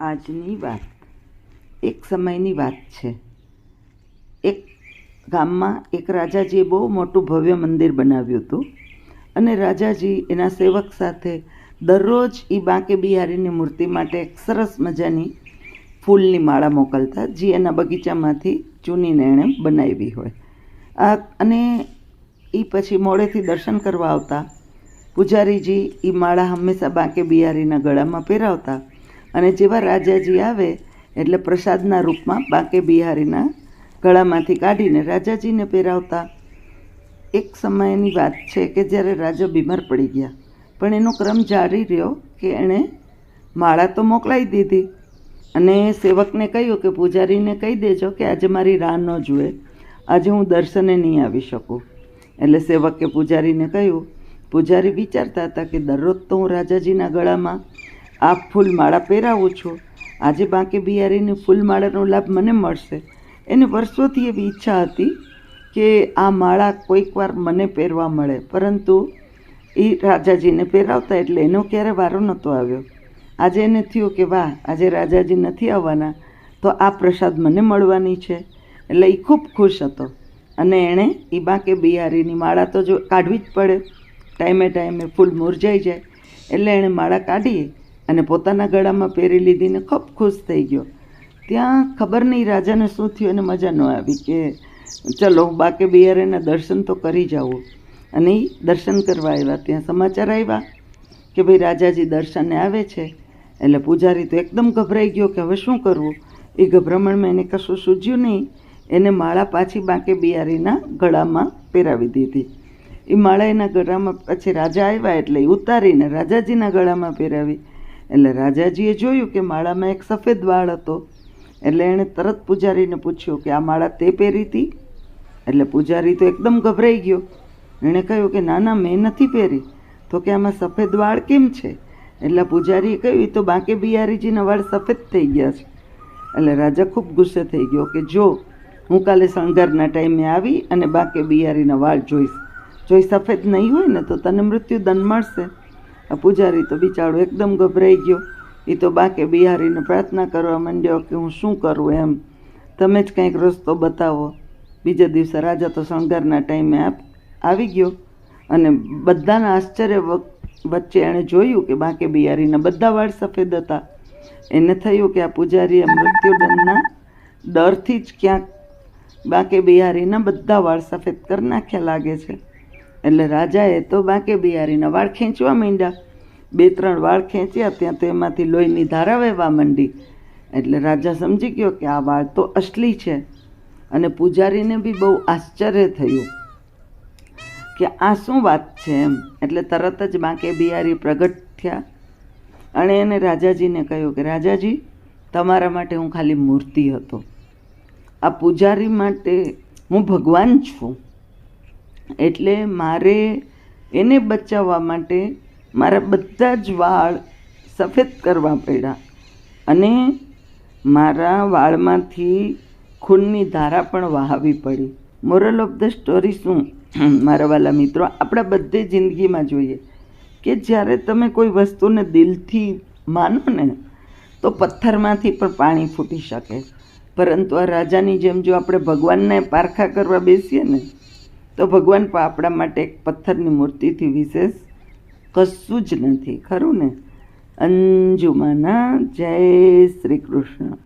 આજની વાત. એક સમયની વાત છે. એક ગામમાં એક રાજાજીએ બહુ મોટું ભવ્ય મંદિર બનાવ્યું હતું અને રાજાજી એના સેવક સાથે દરરોજ એ બાંકે બિહારીની મૂર્તિ માટે એક સરસ મજાની ફૂલની માળા મોકલતા જે એના બગીચામાંથી ચૂનીને એણે બનાવી હોય. આ અને એ પછી મોડેથી દર્શન કરવા આવતા પૂજારીજી એ માળા હંમેશા બાંકે બિહારીના ગળામાં પહેરાવતા અને જેવા રાજાજી આવે એટલે પ્રસાદના રૂપમાં બાંકે બિહારીના ગળામાંથી કાઢીને રાજાજીને પહેરાવતા. એક સમયની વાત છે કે જ્યારે રાજા બીમાર પડી ગયા, પણ એનો ક્રમ જારી રહ્યો કે એણે માળા તો મોકલાવી દીધી અને સેવકને કહ્યું કે, પૂજારીને કહી દેજો કે આજે મારી રાહ ન જુએ, આજે હું દર્શને નહીં આવી શકું. એટલે સેવકે પૂજારીને કહ્યું, પૂજારી વિચારતા હતા કે દરરોજ તો હું રાજાજીના ગળામાં આ ફૂલમાળા પહેરાવું છું. આજે બાંકે બિહારીની ફૂલમાળાનો લાભ મને મળશે. એને વર્ષોથી એવી ઈચ્છા હતી કે આ માળા કોઈક વાર મને પહેરવા મળે. પરંતુ એ રાજાજીને પહેરાવતા એટલે એનો ક્યારે વારો નહોતો આવ્યો. આજે એને થયું કે વાહ, આજે રાજાજી નથી આવવાના, તો આ પ્રસાદ મને મળવાની છે. એટલે એ ખૂબ ખુશ હતો. અને એણે એ બાંકે બિહારીની માળા તો જો કાઢવી જ પડે. ટાઈમે ટાઈમે ફૂલ મુરઝાઈ જાય. એટલે એણે માળા કાઢી અને પોતાના ગળામાં પહેરી લીધીને ખૂબ ખુશ થઈ ગયો. ત્યાં ખબર નહીં રાજાને શું થયું એને મજા ન આવી કે, ચલો, બાકે બિહારીના દર્શન તો કરી જાઉં અને એ દર્શન કરવા આવ્યા. ત્યાં સમાચાર આવ્યા કે ભાઈ રાજાજી દર્શને આવે છે. એટલે પૂજારી તો એકદમ ગભરાઈ ગયો કે હવે શું કરવું? એ ગભરામણમાં એને કશું સૂજ્યું નહીં. એને માળા પાછી બાંકે બિહારીના ગળામાં પહેરાવી દીધી. એ માળા એના ગળામાં પછી રાજા આવ્યા એટલે ઉતારીને રાજાજીના ગળામાં પહેરાવી. એટલે રાજાજીએ જોયું કે માળામાં એક સફેદ વાળ હતો. એટલે એણે તરત પૂજારીને પૂછ્યું કે આ માળા તે પહેરી હતી એટલે પૂજારી તો એકદમ ગભરાઈ ગયો. એણે કહ્યું કે ના ના, મેં નથી પહેરી. તો કે આમાં સફેદ વાળ કેમ છે? એટલે પૂજારીએ કહ્યું તો બાંકે બિહારીજીના વાળ સફેદ થઈ ગયા છે. એટલે રાજા ખૂબ ગુસ્સે થઈ ગયો કે જો, હું કાલે શણગારના ટાઈમે આવી અને બાંકે બિહારીના વાળ જોઈશ. જો એ સફેદ નહીં હોય ને તો તને મૃત્યુદંડ મળશે. આ પૂજારી તો બિચારો એકદમ ગભરાઈ ગયો. એ તો બાકે બિહારીને પ્રાર્થના કરવા માંડ્યો કે હું શું કરું એમ. તમે જ કંઈક રસ્તો બતાવો. બીજા દિવસે રાજા તો શણગારના ટાઈમે આપ, આવી ગયો. અને બધાના આશ્ચર્ય વચ્ચે એણે જોયું કે બાકે બિહારીના બધા વાળ સફેદ હતા. એને થયું કે આ પૂજારીએ મૃત્યુદંડના ડરથી જ ક્યાંક બાકે બિહારીના બધા વાળ સફેદ કરી નાખ્યા લાગે છે. એટલે રાજાએ તો બાંકે બિહારીના વાળ ખેંચવા માંડ્યા. બે ત્રણ વાળ ખેંચ્યા ત્યાં તો એમાંથી લોહીની ધારા વહેવા માંડી. એટલે રાજા સમજી ગયો કે આ વાળ તો અસલી છે અને પૂજારીને બી બહુ આશ્ચર્ય થયું કે આ શું વાત છે એમ. એટલે તરત જ બાંકે બિહારી પ્રગટ થયા અને એને રાજાજીને કહ્યું કે રાજાજી, તમારા માટે હું ખાલી મૂર્તિ હતો. આ પૂજારી માટે હું ભગવાન છું. એટલે મારે એને બચાવવા માટે મારા બધા જ વાળ સફેદ કરવા પડ્યા. અને મારા વાળમાંથી ખૂનની ધારા પણ વહાવી પડી. મોરલ ઓફ ધ સ્ટોરી શું? મારા વાલા મિત્રો, આપણે બધે જિંદગીમાં જોઈએ કે જ્યારે તમે કોઈ વસ્તુને દિલથી માનો ને, તો પથ્થરમાંથી પણ પાણી ફૂટી શકે. પરંતુ આ રાજાની જેમ જો આપણે ભગવાનને પારખા કરવા બેસીએ ને તો ભગવાન પણ આપણા માટે એક પથ્થરની મૂર્તિથી વિશેષ કશું જ નથી, ખરું ને? અંજુમાના જય શ્રી કૃષ્ણ.